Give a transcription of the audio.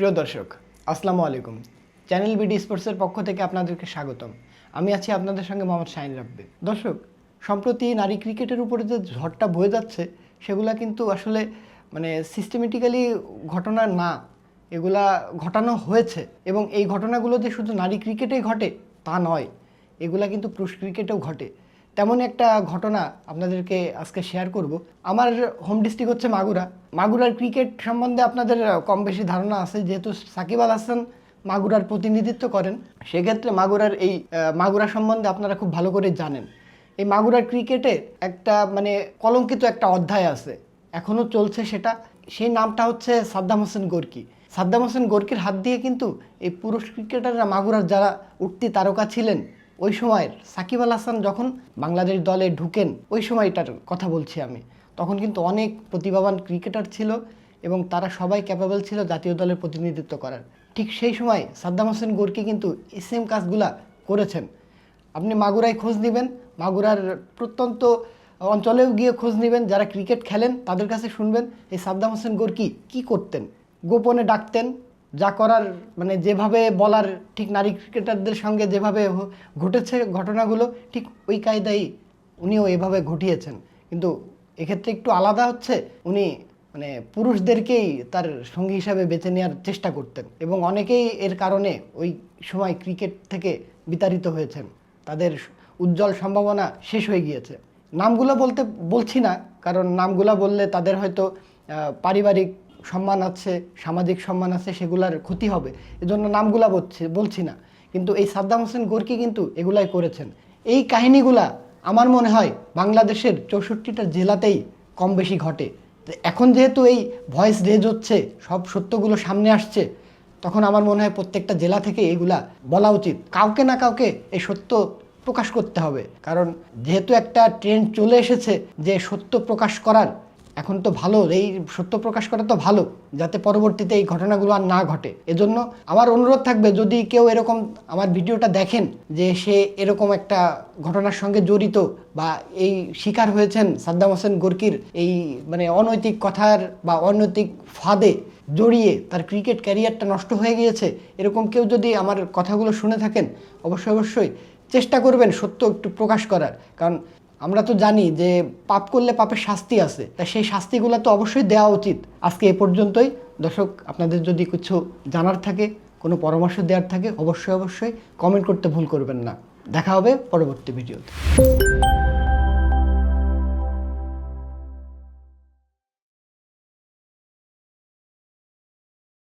প্রিয় দর্শক, আসসালামু আলাইকুম। চ্যানেল বিডি স্পোর্টসের পক্ষ থেকে আপনাদেরকে স্বাগতম। আমি আছি আপনাদের সঙ্গে মোহাম্মদ শাহিন রাব্বি। দর্শক, সম্প্রতি নারী ক্রিকেটের উপরে যে ঝড়টা বয়ে যাচ্ছে, সেগুলা কিন্তু আসলে মানে সিস্টেমেটিক্যালি ঘটনা না। এগুলা ঘটানো হয়েছে এবং এই ঘটনাগুলো যে শুধু নারী ক্রিকেটেই ঘটে, তা নয়। এগুলা কিন্তু পুরুষ ক্রিকেটেও ঘটে। তেমন একটা ঘটনা আপনাদেরকে আজকে শেয়ার করব। আমার হোম ডিস্ট্রিক্ট হচ্ছে মাগুরা। মাগুরার ক্রিকেট সম্বন্ধে আপনাদের কম বেশি ধারণা আছে, যেহেতু সাকিব আল হাসান মাগুরার প্রতিনিধিত্ব করেন। সেক্ষেত্রে মাগুরার এই মাগুরা সম্বন্ধে আপনারা খুব ভালো করে জানেন। এই মাগুরার ক্রিকেটে একটা মানে কলঙ্কিত একটা অধ্যায় আছে। এখনও চলছে সেটা। সেই নামটা হচ্ছে সাদ্দাম হোসেন গোর্কি। সাদ্দাম হোসেন গোর্কির হাত দিয়ে কিন্তু এই পুরুষ ক্রিকেটাররা মাগুরার যারা উঠতি তারকা ছিলেন ওই সময়ের সাকিব আল হাসান যখন বাংলাদেশ দলে ঢুকেন, ওই সময়টার কথা বলছি আমি। তখন কিন্তু অনেক প্রতিভাবান ক্রিকেটার ছিল এবং তারা সবাই ক্যাপেবল ছিল জাতীয় দলের প্রতিনিধিত্ব করার। ঠিক সেই সময় সাদ্দাম হোসেন গোর্কি কিন্তু সেম কাজগুলা করেছেন। আপনি মাগুরায় খোঁজ নেবেন, মাগুরার প্রত্যন্ত অঞ্চলেও গিয়ে খোঁজ নেবেন, যারা ক্রিকেট খেলেন তাদের কাছে শুনবেন, এই সাদ্দাম হোসেন গোর্কি কি করতেন? গোপনে ডাকতেন যা করার মানে যেভাবে বলার, ঠিক নারী ক্রিকেটারদের সঙ্গে যেভাবে ঘটেছে ঘটনাগুলো, ঠিক ওই কায়দাই উনিও এভাবে ঘটিয়েছেন। কিন্তু এক্ষেত্রে একটু আলাদা হচ্ছে, উনি মানে পুরুষদেরকেই তার সঙ্গী হিসাবে বেছে নেওয়ার চেষ্টা করতেন এবং অনেকেই এর কারণে ওই সময় ক্রিকেট থেকে বিতাড়িত হয়েছেন। তাদের উজ্জ্বল সম্ভাবনা শেষ হয়ে গিয়েছে। নামগুলো বলতে, বলছি না, কারণ নামগুলো বললে তাদের হয়তো পারিবারিক সম্মান আছে, সামাজিক সম্মান আছে, সেগুলার ক্ষতি হবে। এজন্য নামগুলা বলছি বলছি না। কিন্তু এই সাদ্দাম হোসেন গোর্কি কিন্তু এগুলাই করেছেন। এই কাহিনীগুলা আমার মনে হয় বাংলাদেশের চৌষট্টিটা জেলাতেই কম বেশি ঘটে এখন যেহেতু এই ভয়েস রেজ হচ্ছে, সব সত্যগুলো সামনে আসছে, তখন আমার মনে হয় প্রত্যেকটা জেলা থেকে এগুলা বলা উচিত। কাউকে না কাউকে এই সত্য প্রকাশ করতে হবে। কারণ যেহেতু একটা ট্রেন্ড চলে এসেছে যে সত্য প্রকাশ করার এখন তো ভালো, এই সত্য প্রকাশ করা তো ভালো, যাতে পরবর্তীতে এই ঘটনাগুলো আর না ঘটে। এজন্য আমার অনুরোধ থাকবে, যদি কেউ এরকম আমার ভিডিওটা দেখেন, যে সে এরকম একটা ঘটনার সঙ্গে জড়িত বা এই শিকার হয়েছেন সাদ্দাম হোসেন গোর্কির এই মানে অনৈতিক কথার বা অনৈতিক ফাঁদে জড়িয়ে তার ক্রিকেট ক্যারিয়ারটা নষ্ট হয়ে গিয়েছে, এরকম কেউ যদি আমার কথাগুলো শুনে থাকেন, অবশ্যই অবশ্যই চেষ্টা করবেন সত্য একটু প্রকাশ করার। কারণ আমরা তো জানি যে পাপ করলে পাপের শাস্তি আছে তাই সেই শাস্তিগুলো তো অবশ্যই দেওয়া উচিত। আজকে এ পর্যন্তই। দর্শক, আপনাদের যদি কিছু জানার থাকে, কোনো পরামর্শ দেওয়ার থাকে, অবশ্যই অবশ্যই কমেন্ট করতে ভুল করবেন না। দেখা হবে পরবর্তী ভিডিওতে।